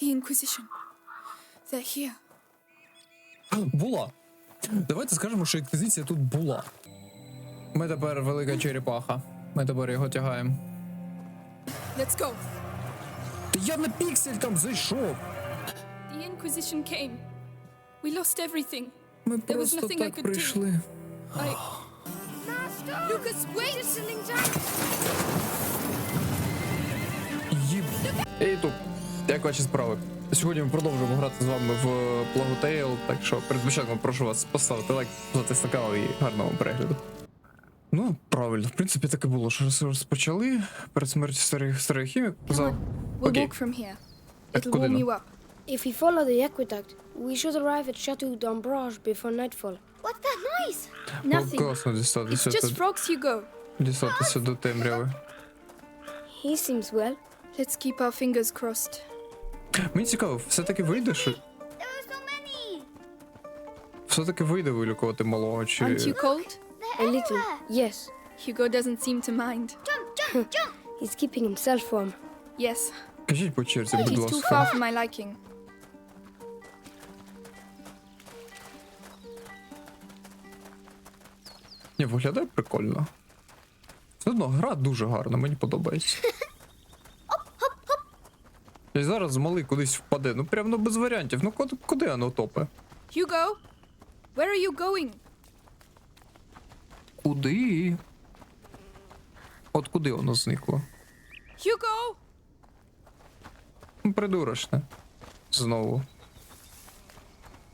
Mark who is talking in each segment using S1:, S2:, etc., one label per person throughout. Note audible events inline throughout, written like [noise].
S1: The Inquisition. They're here.
S2: Була. Давайте скажемо, що інквізиція тут була. Ми тепер велика черепаха. Ми тепер його тягаємо.
S1: Let's go.
S2: Та я на піксель там зайшов.
S1: The Inquisition came. We lost everything.
S2: Ми
S1: There was
S2: просто
S1: nothing I
S2: так
S1: could do.
S2: прийшли.
S1: I. Lucas, wait!
S2: Їб. Ей тут. Як ваші справи? Сьогодні ми продовжуємо грати з вами в Plague Tale, так що перед початком прошу вас поставити лайк, підписатись на канал і гарного перегляду. Ну, правильно, в принципі, так і було, що розпочали перед смертю старих старих хімік. Казав,
S1: We'll
S2: окей,
S1: walk from here.
S2: Так,
S1: It'll
S2: куди
S1: warm
S2: нам?
S1: you up.
S3: If we follow the aqueduct, we should arrive at Chateau d'Ambrage before nightfall.
S4: What's that noise?
S1: Nothing.
S2: класно
S1: It's just frogs, Hugo.
S2: дістатися до темряви.
S3: He seems well.
S1: Let's keep our fingers crossed.
S2: Мені цікаво, все-таки вийде, що все-таки вийде вилікувати малого, чи.
S1: Aren't you cold?
S3: A little, yes.
S1: Hugo doesn't seem to mind.
S4: Jump, jump, jump.
S3: He's keeping himself warm.
S1: Yes,
S2: Кажіть по черзі, будь
S1: he's too
S2: ласка.
S1: far for my liking.
S2: Ні, виглядає прикольно. Все одно гра дуже гарна, мені подобається. І зараз малий кудись впаде. Ну прям ну без варіантів. Ну куди, куди воно топе?
S1: Hugo, where are you going?
S2: Куди? От куди воно зникло?
S1: Hugo!
S2: Ну, Придурочне. Знову.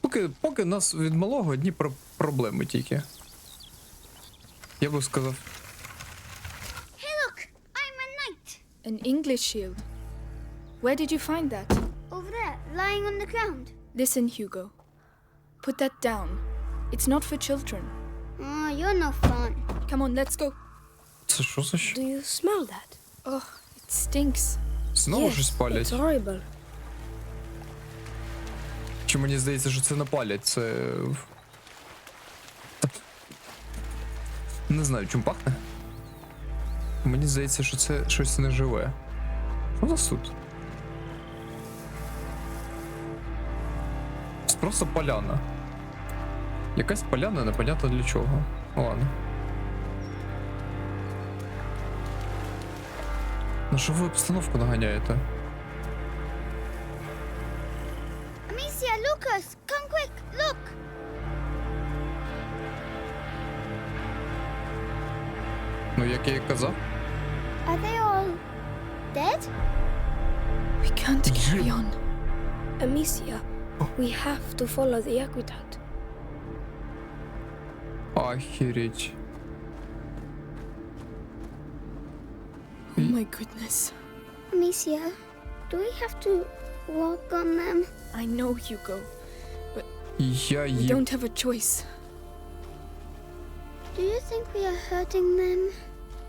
S2: Поки, поки нас від малого одні про- проблеми тільки. Я би сказав.
S4: Hey, look. I'm a knight.
S1: An English shield. Where did you find that?
S4: Over there, lying on the ground.
S1: Listen, Hugo. Put that down. It's not for children.
S4: Oh, you're no fun.
S1: Come on, let's go.
S2: Це що за що?
S3: Do you smell that?
S1: Oh, it stinks.
S2: Знову щось палять.
S3: it's horrible.
S2: Чи мені здається, що це не палять, це. Та- Не знаю, чим пахне. Мені здається, що це щось неживе. Що у нас Просто поляна. Якась поляна, непонятно для чого. Ну ладно. На що ви обстановку наганяєте?
S4: Amicia, Lucas, come quick. Look.
S2: Ну, як я і казав.
S4: Are they all dead?
S1: We can't carry on.
S3: Amicia, we have to follow the aqueduct.
S2: Охереть.
S1: Oh my goodness.
S4: Amicia, do we have to walk on them?
S1: I know, Hugo.
S2: Я
S1: We
S2: їм.
S1: don't have a choice.
S4: Do you think we are hurting them?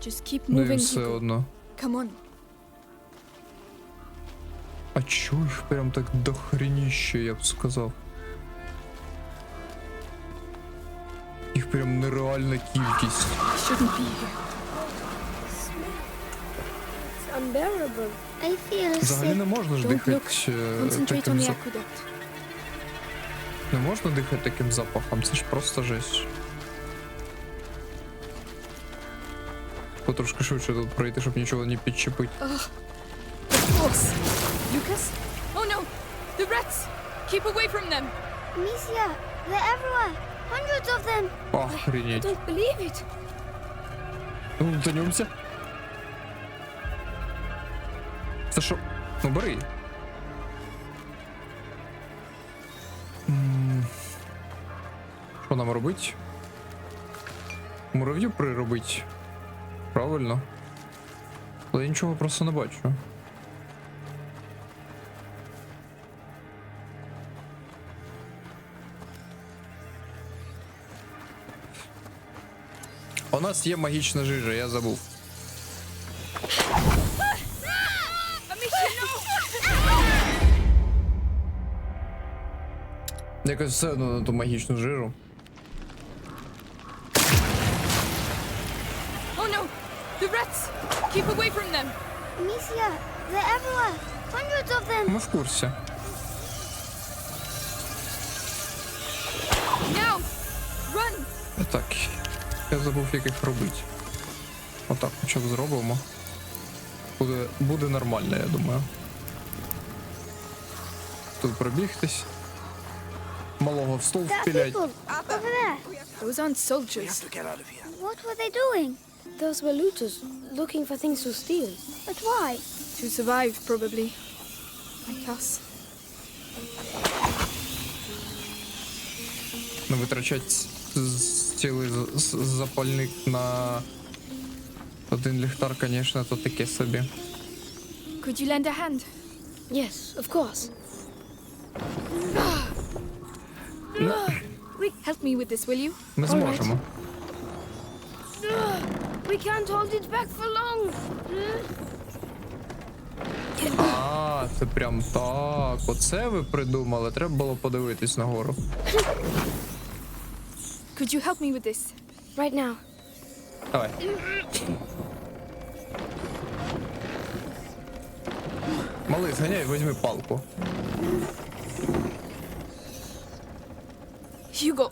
S1: Just keep
S2: Ну і
S1: moving,
S2: все
S1: Hugo.
S2: одно.
S1: Come on.
S2: А чого їх прям так дохреніще, я б сказав. Їх прям нереальна кількість.
S1: I shouldn't.
S3: It's unbearable.
S4: I feel
S2: Взагалі не можна ж дихати е, таким запахом. Не можна дихати таким запахом, це ж просто жесть. Потрошки швидше тут пройти, щоб нічого не підчепити.
S1: Lucas? Oh no! The rats! Keep away from them!
S4: Amicia, they're everywhere. Hundreds of them.
S3: I
S2: Охренеть.
S3: don't believe it.
S2: Ну, Лутанемся. Це що? Ну бери. Що нам робить? Мурав'ю приробить. Правильно. Але я нічого просто не бачу. У нас є магічна жижа, я забув. Якось все одно на ту магічну жижу.
S1: Oh no! The rats! Keep away from them!
S4: Amicia, they're everywhere. Hundreds of them.
S2: Ми в курсі.
S1: Now! Run!
S2: Так, я забув, як їх робити. Отак, хоча б зробимо. Буде, буде нормально, я думаю. Тут пробігтись. Малого в стол
S4: There are
S2: впілять.
S4: people over there.
S1: Those aren't soldiers.
S4: What were they doing?
S3: Those were looters looking for things to steal.
S4: But why?
S1: To survive, probably. Like us.
S2: Ну, витрачать з- з- цілий запальник на один ліхтар, звісно, то таке собі.
S1: Could you lend a hand?
S3: Yes, of course.
S1: Help me with this, will you?
S2: Ми зможемо.
S3: We can't hold it back for long.
S2: А, це прям так. Оце ви придумали. Треба було подивитись нагору.
S1: Could you help me with this?
S3: Right now.
S2: Давай. Малий, зганяй, візьми палку.
S1: Hugo,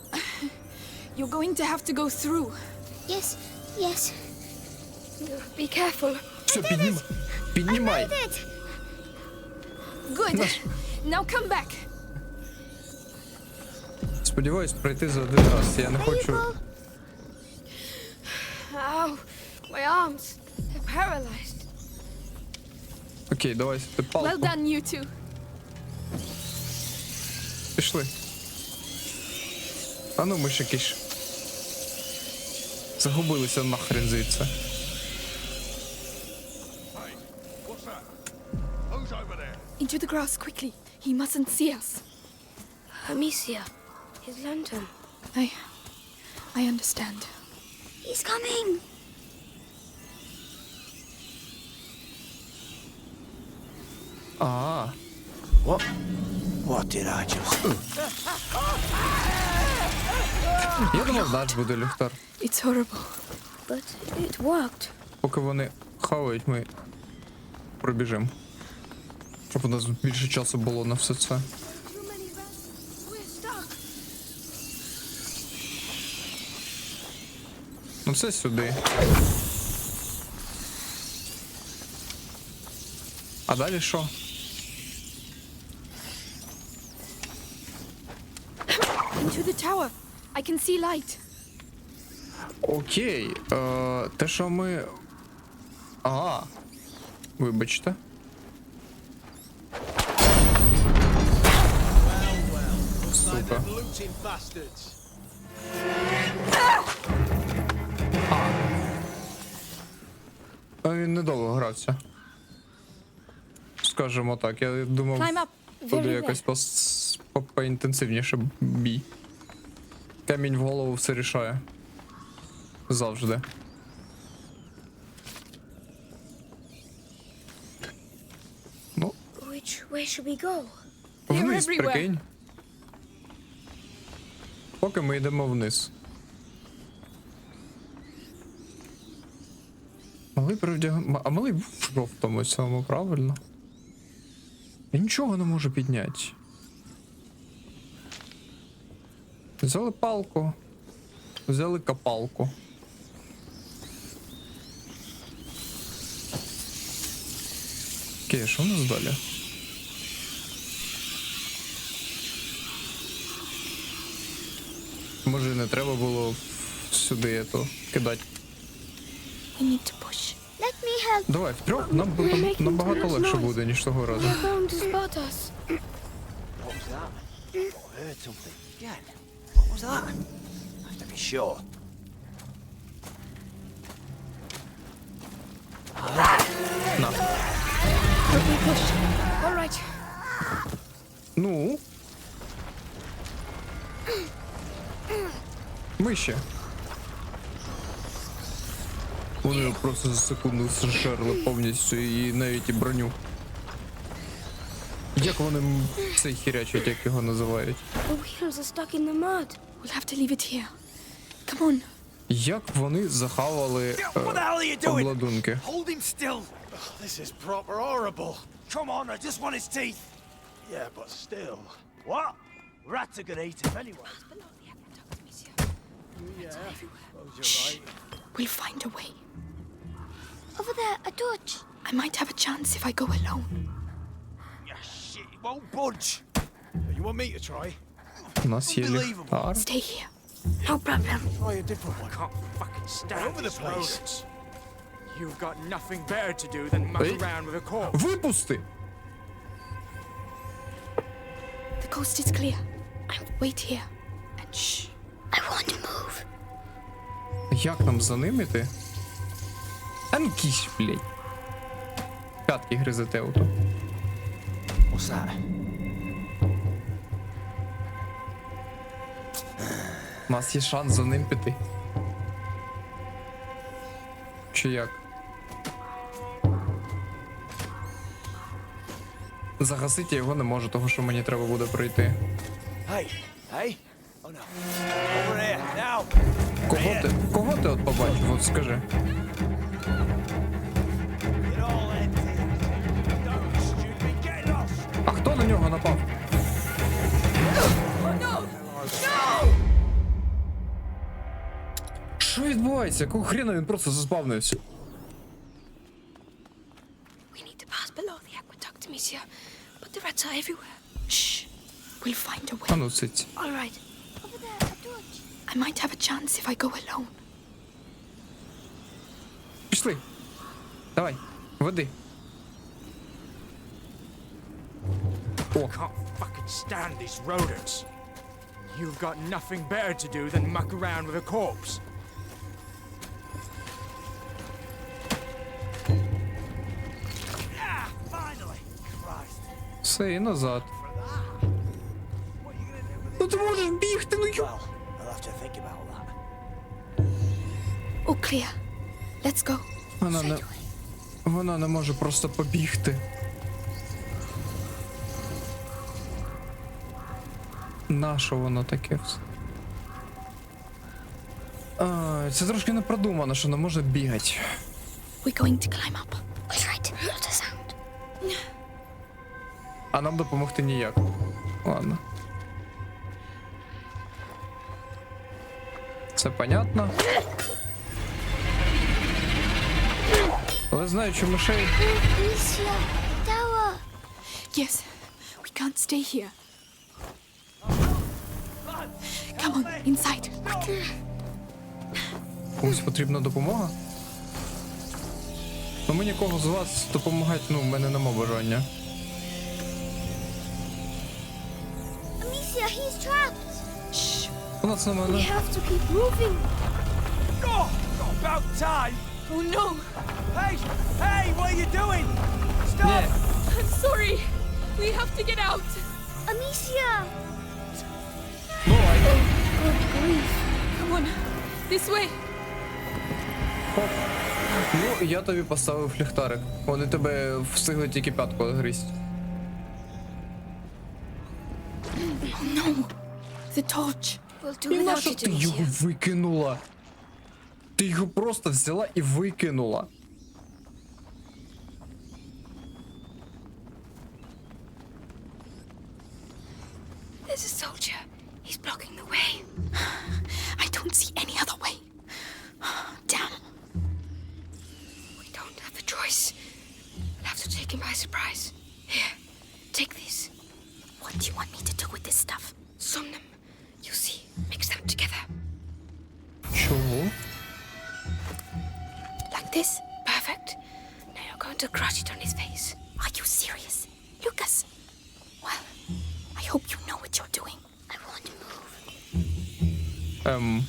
S1: you're going to have to go through.
S4: Yes, yes.
S3: Be careful.
S2: Все, піднімай. Піднімай.
S4: Did it?
S1: Good. Now come back.
S2: Сподіваюсь, пройти за один раз. Я не хочу.
S3: Ow, my arms. They're paralyzed.
S2: Окей, давай ти палку.
S1: Well done, you two.
S2: Пішли. А ну, мишики ж. Загубилися нахрен звідси.
S1: Into the grass quickly. He mustn't see us.
S3: Amicia, his lantern.
S1: I. I understand.
S4: He's coming.
S2: А,
S5: What? What did I just?
S2: я думав, наш буде ліхтар.
S1: It's horrible.
S3: But it worked.
S2: Поки вони хавають, ми пробіжимо. Щоб у нас більше часу було на все це.
S3: Too many rats. We're stuck.
S2: Ну це сюди. А далі що?
S1: Into the tower. I can see light.
S2: Окей. Е, те, що ми. А. Вибачте. Сука. А він недовго грався. Скажемо так, я думав, буде якось пос... по- поінтенсивніше бій. Камінь в голову все рішає. Завжди. Ну? Вниз, прикинь. Поки ми йдемо вниз. Малий привдяг... А малий був в жовтому цьому, правильно? Я нічого не можу підняти. Взяли палку. Взяли копалку. Окей, що в нас далі? Може не треба було сюди ето кидати.
S1: We need to push.
S4: Let me help.
S2: Давай, втрьох нам
S3: We're
S2: буде
S3: making
S2: набагато легше буде, ніж того разу.
S3: They're going to spot us.
S5: What was that? I heard something. Yeah. What was that? I have to be sure.
S2: На.
S3: Let me push. All right.
S2: Ну. Миші. Вони його просто за секунду зжерли повністю і навіть і броню. Як вони цей хірячать, як його називають?
S3: The wheels are stuck in the mud.
S1: We'll have to leave it here. Come on.
S2: Як вони захавали е, обладунки?
S5: Hold him still. This is proper horrible. Come on, I just want his teeth.
S6: Yeah, but still.
S5: What? Rats are gonna eat him anyway.
S6: Yeah, you're right.
S1: We'll find a way.
S4: Over there, a torch.
S1: I might have a chance if I go alone.
S5: Yeah, shit, it won't budge.
S6: You want me to try?
S2: У нас є ліхтар.
S1: Stay here.
S4: No problem.
S6: Try a different one.
S5: Can't fucking stand
S6: over the
S5: these
S6: place.
S5: rodents. You've got nothing better to do than muck
S2: Hey.
S5: around with a corpse.
S2: Випусти!
S1: The coast is clear. Wait here. And shh.
S4: I want to move.
S2: Як нам за ним іти? А ну кісь, блядь. П'ятки гризете ото.
S5: What's?
S2: У нас є шанс за ним піти. Чи як? Загасити я його не можу, того що мені треба буде пройти. Кого ти? Кого ти от побачив? От скажи. Напав? Що відбувається? Якого хрена він просто заспавнився?
S1: We need to pass below the aqueduct, monsieur. But the rats are everywhere. Shh. We'll find a
S2: А
S1: way.
S2: ну сиць.
S1: All right.
S4: Over there, a torch.
S1: I might have a chance if I go alone.
S2: Пішли. Давай, води. О,
S5: Can't fucking stand these rodents. You've got nothing better to do than muck around with a corpse. Ah, finally. Christ.
S2: все і назад.
S5: What are you gonna do with it?
S2: Ну ти можеш бігти, ну йо.
S5: Well, I'll have to think about that.
S1: Oh, clear. Let's go.
S2: Вона не. Вона не може просто побігти. Нащо воно таке все? А, це трошки не продумано, що не може бігати.
S1: We're going to climb up.
S4: All right, not a sound.
S2: А нам допомогти ніяк. Ладно. Це понятно. Але знаючи мишей.
S1: Yes. We can't stay here. On, inside.
S2: Комусь потрібна допомога? Ну ми нікого з вас допомагати, ну, в мене нема бажання.
S4: Amicia, he's trapped.
S1: Shh.
S2: У нас нема.
S3: We
S2: не-
S3: have to keep moving.
S5: Oh, about time.
S1: Oh no.
S5: Hey, hey, what are you doing? Stop!
S1: I'm sorry. We have to get out.
S4: Amicia.
S1: Come on. This way.
S2: Ну, я тобі поставив ліхтарик. Вони тебе встигли тільки п'ятку гризть.
S1: No. The torch.
S3: We'll do
S2: І
S3: without
S2: нащо
S3: it,
S2: ти його викинула? Ти його просто взяла і викинула.
S1: this? Perfect. Now you're going to crush it on his face. Are you serious? Lucas? Well, I hope you know what you're doing.
S4: I want to move.
S2: Ем.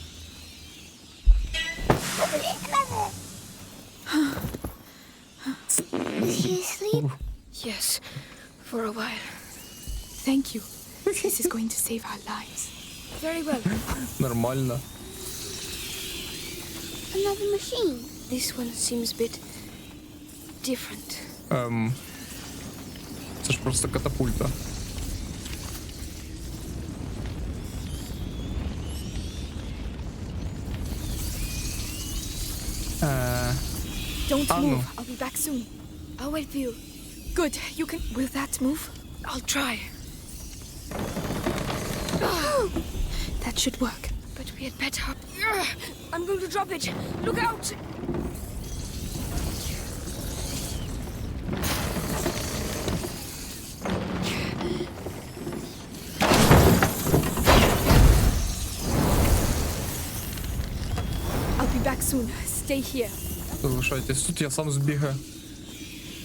S4: Is he asleep?
S1: Yes, for a while. Thank you. This is going to save our lives.
S3: Very well.
S2: Нормально.
S4: Another machine.
S3: This one seems a bit different.
S2: Um, chcesz po prostu katapulta.
S1: Don't move. I'll be back soon.
S3: I'll wait for you.
S1: Good. You can. Will that move? I'll try. [gasps] that should work. But we had better. I'm going to drop it. Look out! Stay here.
S2: Залишайтесь тут, я сам збігаю.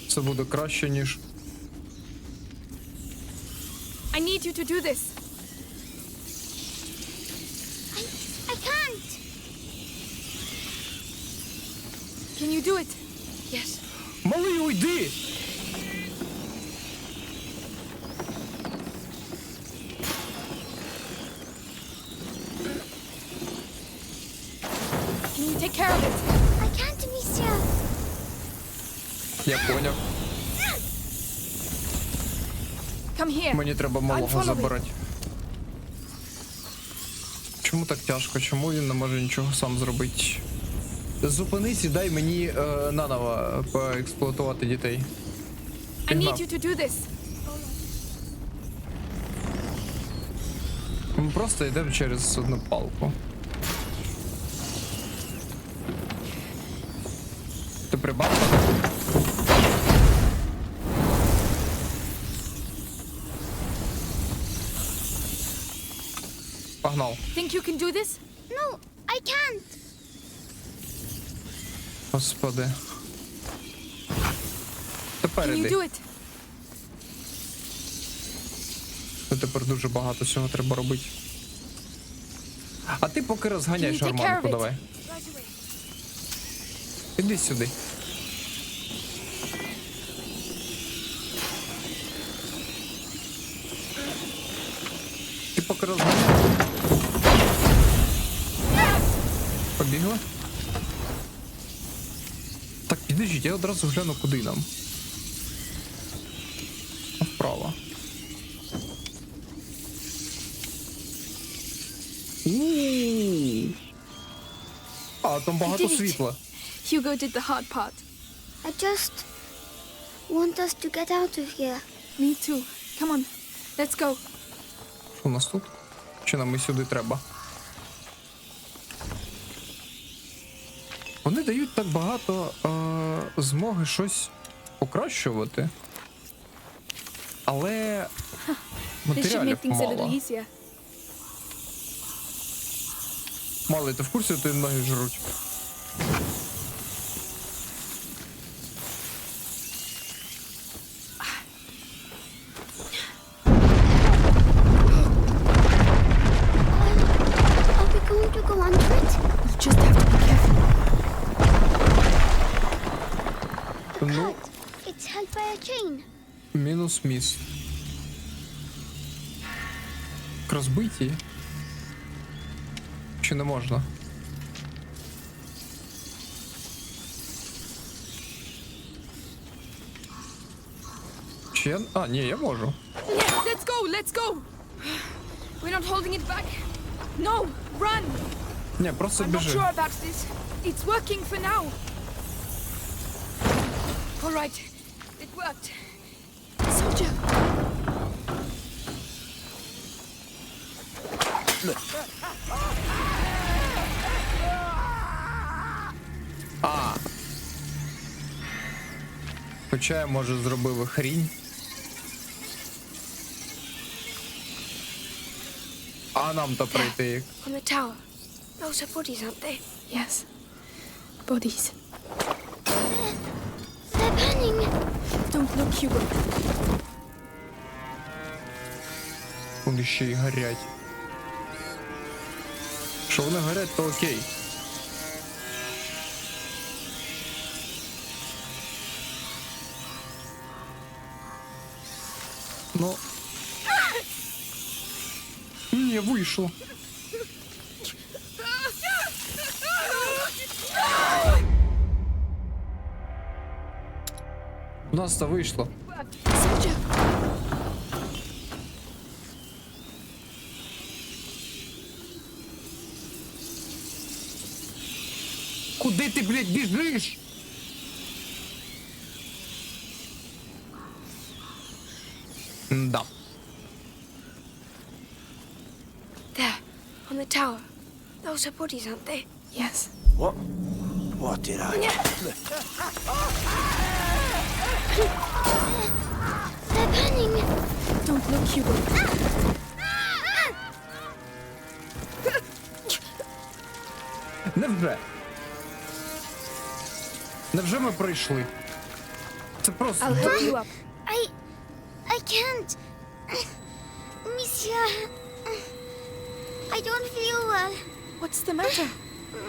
S2: Це буде краще, ніж.
S1: I need you to do this.
S4: I, I can't.
S1: Can you do it? Yes.
S2: Малий, уйди!
S1: Can you take care of it?
S4: I can't, Amicia.
S2: Я поняв. Мені треба малого забирати. Чому так тяжко? Чому він не може нічого сам зробити? Зупинись і дай мені е, наново поексплуатувати дітей. Пігнав. Ми просто йдемо через одну палку. Ти прибавка? Погнав.
S1: Think you can do this?
S4: No, I can't.
S2: Господи. Тепер
S1: Can you
S2: іди.
S1: do it?
S2: Ну, Тепер дуже багато всього треба робити. А ти поки розганяєш
S1: Can you take care of it?
S2: давай. Іди сюди. Ти поки розганяєш. Побігла? Так, підождіть, я одразу гляну, куди нам. Вправо. А, там багато світла.
S1: Hugo did the hard part.
S4: I just want us to get out of here.
S1: Me too. Come on. Let's go.
S2: Що у нас тут? Чи нам і сюди треба? Вони дають так багато е, змоги щось покращувати. Але матеріалів мало. ти в курсі, то ноги жруть? Мінус міс. Розбиті. Чи не можна? Чи я... А, ні, я можу.
S1: Yes, let's go. Let's go. We're not holding it back. No, run.
S2: Ні, просто біжи.
S1: I'm not sure about this. It's working for now. All right. It worked. Soldier.
S2: А. Хоча я, може, зробив хрінь. А нам то прийти як.
S3: On the tower. Those are bodies, aren't they?
S1: Yes. Bodies.
S4: They're burning.
S1: Don't look, Hugo.
S2: Вони ще й горять. Що вони горять, то окей. Ну. Ні, вийшло. У нас то вийшло.
S1: Soldier.
S2: блядь, біжиш? Да.
S3: There, on the tower. Those are bodies, aren't they?
S1: Yes.
S5: What? What did I?
S4: They're burning.
S1: Don't look, Hugo.
S2: Невже? Невже ми пройшли? Це просто.
S3: I'll help you up.
S4: I. I can't. Monsieur. I don't feel well.
S1: What's the matter?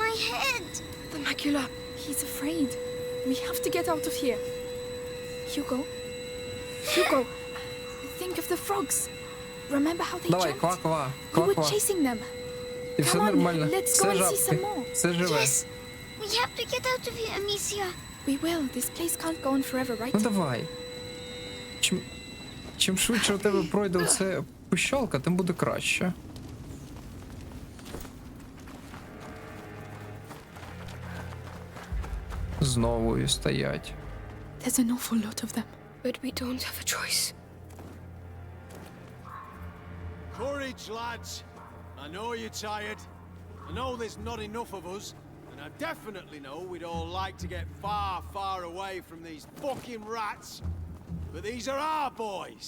S4: My head.
S3: The macula.
S1: He's afraid. We have to get out of here. Hugo? Hugo! Think of the frogs. Remember how they
S2: Давай,
S1: jumped?
S2: ква-ква,
S1: We were
S2: ква-ква.
S1: chasing them.
S2: І все
S1: Come on,
S2: нормально.
S1: let's
S2: Все
S1: go and see
S2: жабки.
S1: some more.
S2: Все живе.
S4: Yes. We have to get out of here, Amicia.
S1: We will. This place can't go on forever, right?
S2: Ну давай. Чим, чим швидше у тебе пройде оце пищалка, тим буде краще. Знову і стоять.
S1: There's an awful lot of them.
S3: But we don't have a choice.
S6: Courage, lads. I know you're tired. I know there's not enough of us. I definitely know we'd all like to get far, far away from these fucking rats. But these are our boys.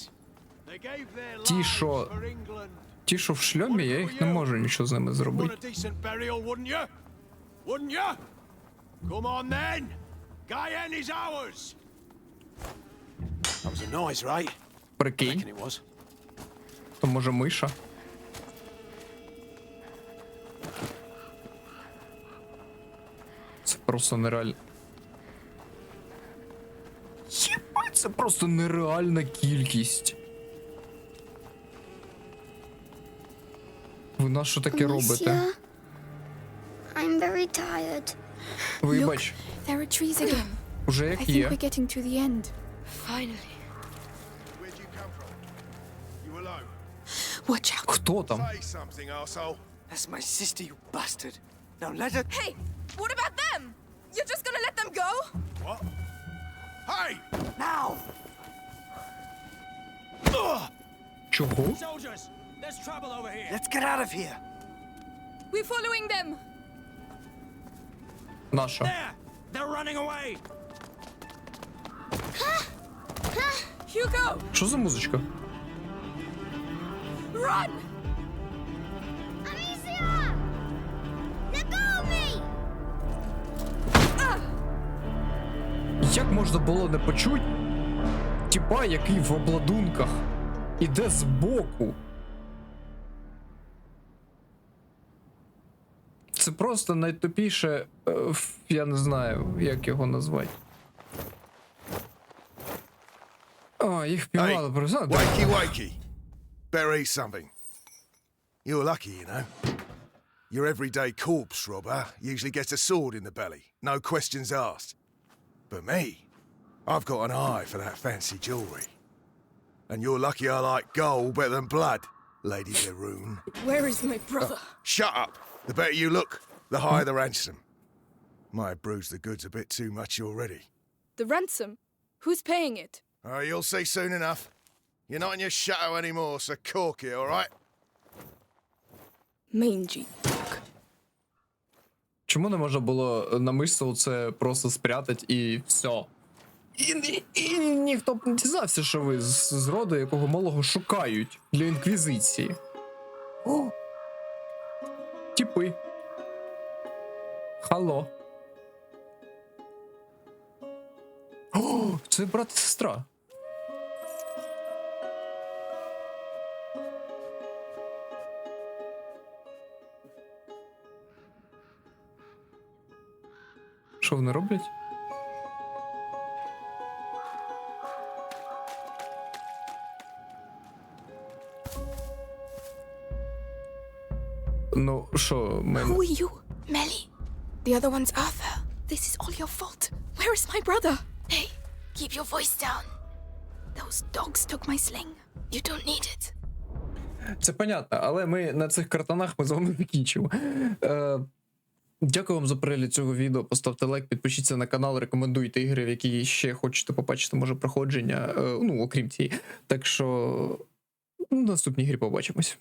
S6: They gave their
S2: Ті,
S6: lives
S2: що-
S6: for England.
S2: Ті, що в шльомі, я їх не можу нічого з ними
S6: Want
S2: зробити.
S6: decent burial, wouldn't you? Wouldn't you? Come on then. Guyenne is ours. That was a noise, right?
S2: Прикинь,
S6: Reckon it was.
S2: то може миша. просто нереально. Єбать, це просто нереальна кількість. Ви на що таке робите?
S4: Amicia. I'm very tired.
S2: Ви
S1: Look,
S2: бач,
S1: there are trees again.
S2: уже
S1: I
S2: як
S1: think
S2: є.
S1: we're getting to the end.
S3: Finally.
S6: Where'd you come from? You alone?
S1: Watch out.
S2: Хто там?
S6: Say something, arsehole.
S5: That's my sister, you bastard. Now let her.
S7: Hey, what about them? You're just gonna let them go?
S6: What? Hey!
S5: Now!
S2: Чого?
S6: Soldiers! There's trouble over here!
S5: Let's get out of here.
S7: We're following them.
S2: Наша.
S6: There! They're running away!
S7: Hugo,
S2: Що за музичка?
S7: run!
S2: Як можна було не почути? Тіпа, який в обладунках іде збоку. Це просто найтупіше, е, ф- я не знаю, як його назвати. А, їх піймали, просто. а, да.
S8: Wakey, wakey. Bury something. You're lucky, you know. Your everyday corpse robber usually gets a sword in the belly, no questions asked. But me, I've got an eye for that fancy jewellery. And you're lucky I like gold better than blood, Lady Beroon.
S7: Where is my uh, brother?
S8: Shut up! The better you look, the higher the ransom. Might have bruised the goods a bit too much already.
S7: The ransom? Who's paying it?
S8: Oh, you'll see soon enough. You're not in your shadow anymore, so cork it, all right?
S7: Mangy.
S2: Чому не можна було намисто це просто спрятати і все? І, і, і ніхто б не дізнався, що ви з, з роду, якого малого шукають для інквізиції. О! Тіпи. Хало. О, це брат і сестра. Що вони роблять? Ну, що, ми...
S1: Who are you? Melly. The other one's Arthur. This is all your fault. Where is my brother? Hey, keep your voice down. Those dogs took my sling. You don't need it.
S2: Це понятно, але ми на цих картонах ми з вами закінчимо. Е, Дякую вам за перегляд цього відео. Поставте лайк, підпишіться на канал, рекомендуйте ігри, в які ще хочете побачити, може, проходження. е, Ну, окрім цієї. Так що ну, в наступній грі побачимось.